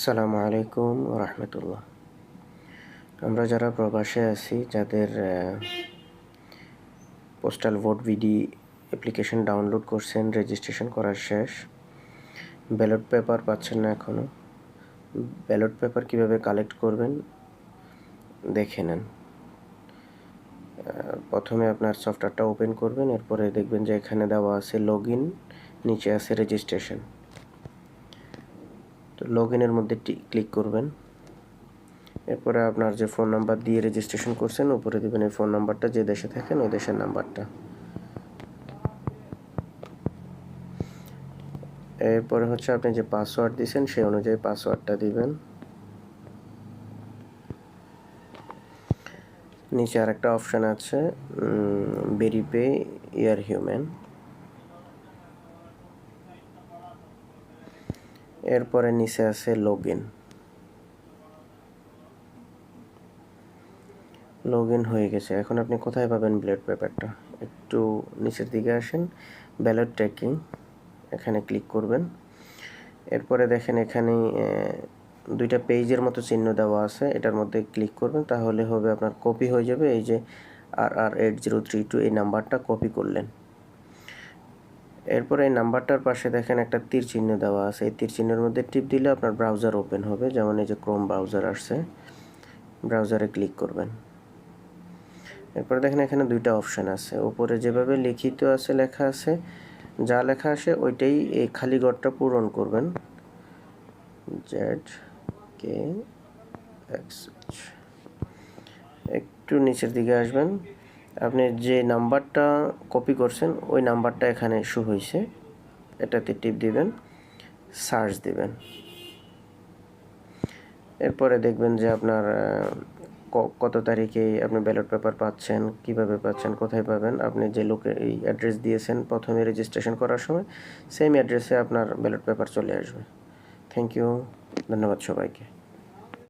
আসসালামু আলাইকুম রহমতুল্লাহ আমরা যারা প্রবাসে আছি, যাদের postal vote BD application download করছেন রেজিস্ট্রেশন করার শেষ ব্যালট পেপার পাচ্ছেন না এখনও ব্যালট পেপার কীভাবে কালেক্ট করবেন দেখে নেন। প্রথমে আপনার সফটওয়্যারটা ওপেন করবেন, এরপরে দেখবেন যে এখানে দেওয়া আছে লগ নিচে আছে রেজিস্ট্রেশন লগ ইনের মধ্যে ক্লিক করবেন। এরপরে আপনার যে ফোন নাম্বার দিয়ে রেজিস্ট্রেশন করছেন, উপরে দেবেন এই ফোন নাম্বারটা যে দেশে থাকেন ওই দেশের নাম্বারটা এরপরে হচ্ছে আপনি যে পাসওয়ার্ড দিয়েছেন সেই অনুযায়ী পাসওয়ার্ডটা দিবেন। নিচে আরেকটা অপশান আছে ভেরিপে ইয়ার হিউম্যান এরপরে নিচে আছে লগ ইন লগ ইন হয়ে গেছে। এখন আপনি কোথায় পাবেন ব্লেড পেপারটা একটু নিচের দিকে আসেন। ব্যালট ট্র্যাকিং এখানে ক্লিক করবেন। এরপরে দেখেন এখানে দুইটা পেজের মতো চিহ্ন দেওয়া আছে। এটার মধ্যে ক্লিক করবেন, তাহলে হবে আপনার কপি হয়ে যাবে। এই যে R R eight zero three two এই নাম্বারটা কপি করলেন। এরপর এই নাম্বারটার পাশে দেখেন একটা তীর চিহ্ন দেওয়া আছে। এই তীর চিহ্নের মধ্যে টিপ দিলে আপনার ব্রাউজার ওপেন হবে। যেমন এই যে ক্রোম ব্রাউজার আসছে, ব্রাউজারে ক্লিক করবেন। এরপরে দেখেন এখানে দুইটা অপশান আছে। উপরে যেভাবে লিখিত আছে, লেখা আছে, যা লেখা আসে ওইটাই এই খালি ঘরটা পূরণ করবেন। জেড কে একটু নিচের দিকে আসবেন। আপনি যে নাম্বারটা কপি করছেন, ওই নাম্বারটা এখানে শু হয়েছে। এটাতে টিপ দিবেন সার্চ দিবেন। এরপরে দেখবেন যে আপনার কত তারিখে আপনি ব্যালট পেপার পাচ্ছেন, কীভাবে পাচ্ছেন, কোথায় পাবেন, আপনি যে লোকে, এই অ্যাড্রেস দিয়েছেন, প্রথমে রেজিস্ট্রেশন করার সময় সেম অ্যাড্রেসে আপনার ব্যালট পেপার চলে আসবে। থ্যাংক ইউ ধন্যবাদ সবাইকে।